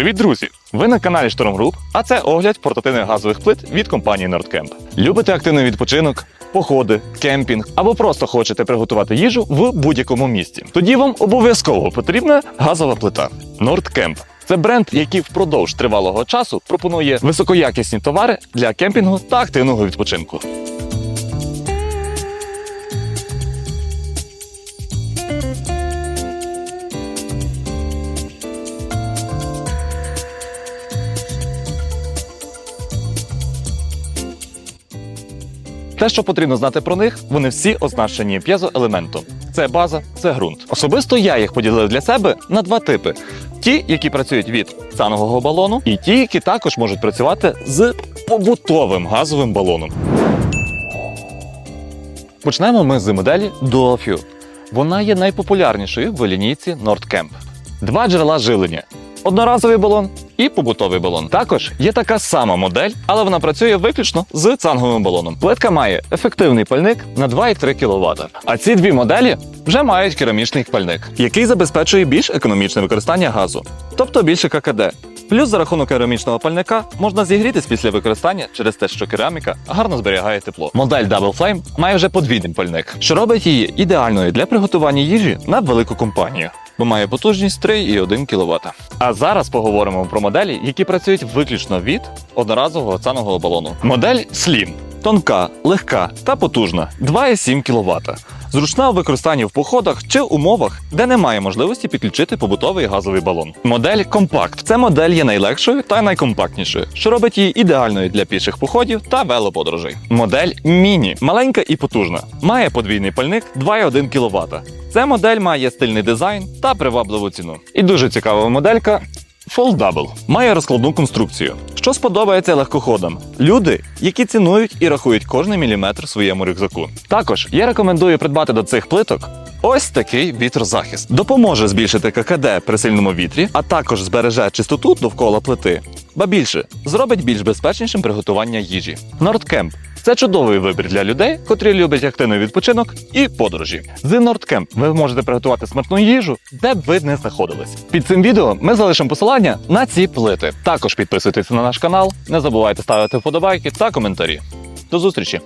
Привіт, друзі! Ви на каналі Storm Group, а це огляд портативних газових плит від компанії Nordcamp. Любите активний відпочинок, походи, кемпінг або просто хочете приготувати їжу в будь-якому місці. Тоді вам обов'язково потрібна газова плита Nordcamp. Це бренд, який впродовж тривалого часу пропонує високоякісні товари для кемпінгу та активного відпочинку. Те, що потрібно знати про них, вони всі означені п'єзоелементом. Це база, це ґрунт. Особисто я їх поділив для себе на два типи: ті, які працюють від цанового балону, і ті, які також можуть працювати з побутовим газовим балоном. Почнемо ми з моделі DualFuel. Вона є найпопулярнішою в лінійці Nordcamp. Два джерела жилення. Одноразовий балон і побутовий балон. Також є така сама модель, але вона працює виключно з цанговим балоном. Плитка має ефективний пальник на 2,3 кВт. А ці дві моделі вже мають керамічний пальник, який забезпечує більш економічне використання газу, тобто більше ККД. Плюс за рахунок керамічного пальника можна зігрітись після використання через те, що кераміка гарно зберігає тепло. Модель Double Flame має вже подвійний пальник, що робить її ідеальною для приготування їжі на велику компанію, бо має потужність 3,1 кВт. А зараз поговоримо про моделі, які працюють виключно від одноразового цаного балону. Модель Slim – тонка, легка та потужна 2,7 кВт. Зручна у використанні в походах чи умовах, де немає можливості підключити побутовий газовий балон. Модель Compact. Це модель є найлегшою та найкомпактнішою, що робить її ідеальною для піших походів та велоподорожей. Модель Міні маленька і потужна. Має подвійний пальник 2,1 кВт. Ця модель має стильний дизайн та привабливу ціну. І дуже цікава моделька Foldable має розкладну конструкцію, що сподобається легкоходам. Люди, які цінують і рахують кожний міліметр своєму рюкзаку. Також я рекомендую придбати до цих плиток. Ось такий вітрозахист допоможе збільшити ККД при сильному вітрі, а також збереже чистоту довкола плити. Ба більше зробить більш безпечнішим приготування їжі. Nordcamp – це чудовий вибір для людей, котрі люблять активний відпочинок і подорожі. З Nordcamp ви можете приготувати смачну їжу, де б ви не знаходились. Під цим відео ми залишимо посилання на ці плити. Також підписуйтесь на наш канал, не забувайте ставити вподобайки та коментарі. До зустрічі!